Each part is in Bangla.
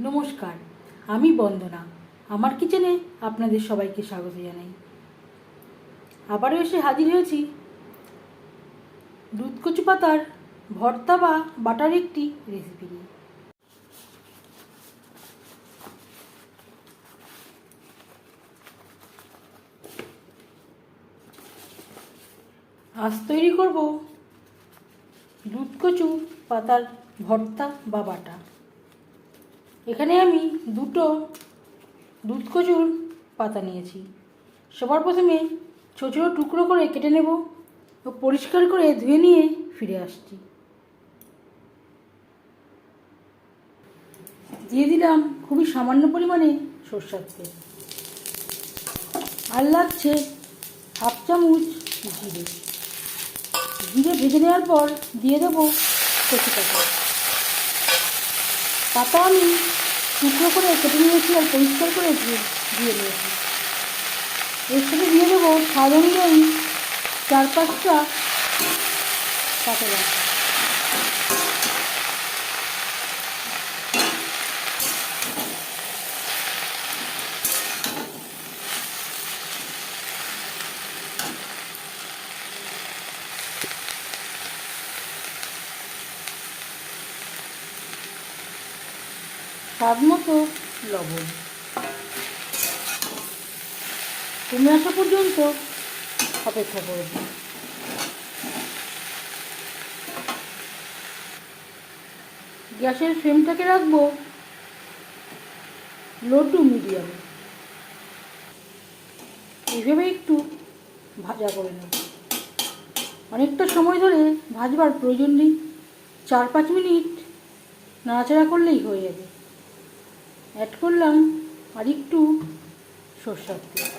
নমস্কার, আমি বন্দনা। আমার কিচেনে আপনাদের সবাইকে স্বাগত জানাই। আবারও এসে হাজির হয়েছি। দুধ কচু পাতার ভর্তা বা বাটার একটি রেসিপি নিয়ে। আজ তৈরি করব দুধ কচু পাতার ভর্তা বা বাটা। এখানে আমি দুটো দুধ কচুর পাতা নিয়েছি। সবার প্রথমে ছোটো ছোটো টুকরো করে কেটে নেব ও পরিষ্কার করে ধুয়ে নিয়ে ফিরে আসছি। দিয়ে দিলাম খুবই সামান্য পরিমাণে সর্ষার তেল। আর লাগছে হাফ চামচ জিরে। জিরে ভেজে নেওয়ার পর দিয়ে দেবো কচু পাতা পাতা আমি টুকরো করে কেটে নিয়েছি আর পরিষ্কার করে দিয়ে দিয়ে দিয়েছি এর সাথে দিয়ে দেবো স্বাদ অনুযায়ী চার পাঁচটা কাঁচা লঙ্কা। স্বাদ মতো লবণ। কমে আসা পর্যন্ত অপেক্ষা করব গ্যাসের ফ্লেমটাকে রাখব লো টু মিডিয়াম। এইভাবে একটু ভাজা করে নেব। অনেকটা সময় ধরে ভাজবার প্রয়োজন নেই। চার পাঁচ মিনিট নাড়াচাড়া করলেই হয়ে যাবে। অ্যাড করলাম, আর একটু সর্ষার তেল।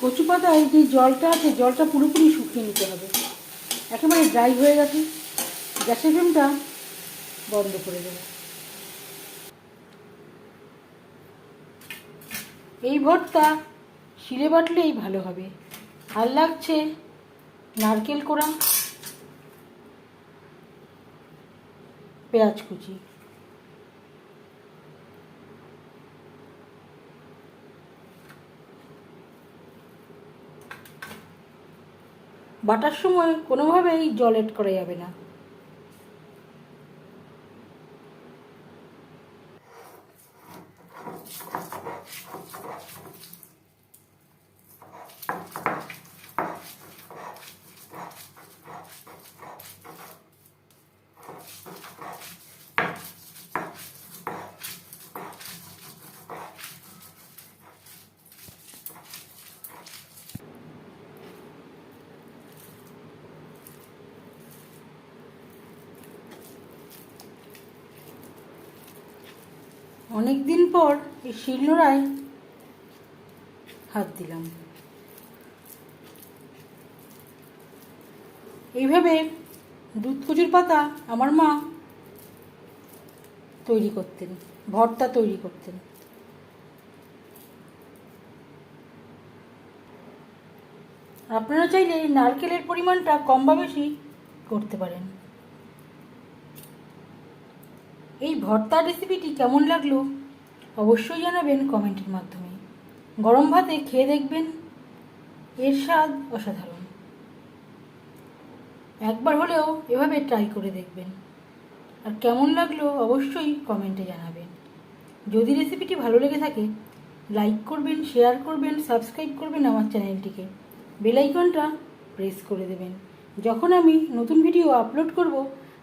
কচু পাতায় যে জলটা আছে, জলটা পুরোপুরি শুকিয়ে নিতে হবে। একেবারে ড্রাই হয়ে গেছে। গ্যাসের ফ্লেমটা বন্ধ করে দেবো। এই ভর্তা শিলে বাটলেই ভালো হবে। আর লাগছে? নারকেল কোরাম পেঁয়াজ কুচি। বাটার সময় কোনোভাবেই জল এড করা যাবে না। অনেক দিন পর এই শিলনোড়ায় হাত দিলাম। এইভাবে দুধ কচুর পাতা আমার মা তৈরি করতেন, ভর্তা তৈরি করতেন। আপনারা চাইলে নারকেলের পরিমাণটা কম বা বেশি করতে পারেন। এই ভর্তার রেসিপিটি কেমন লাগল? অবশ্যই জানাবেন কমেন্টের মাধ্যমে। গরম ভাতে খেয়ে দেখবেন এর স্বাদ অসাধারণ। একবার হলেও এভাবে ট্রাই করে দেখবেন। আর কেমন লাগল অবশ্যই কমেন্টে জানাবেন। যদি রেসিপিটি ভালো লেগে থাকে লাইক করবেন শেয়ার করবেন সাবস্ক্রাইব করবেন আমার চ্যানেলটিকে বেলাইকনটা প্রেস করে দেবেন। যখন আমি নতুন ভিডিও আপলোড করব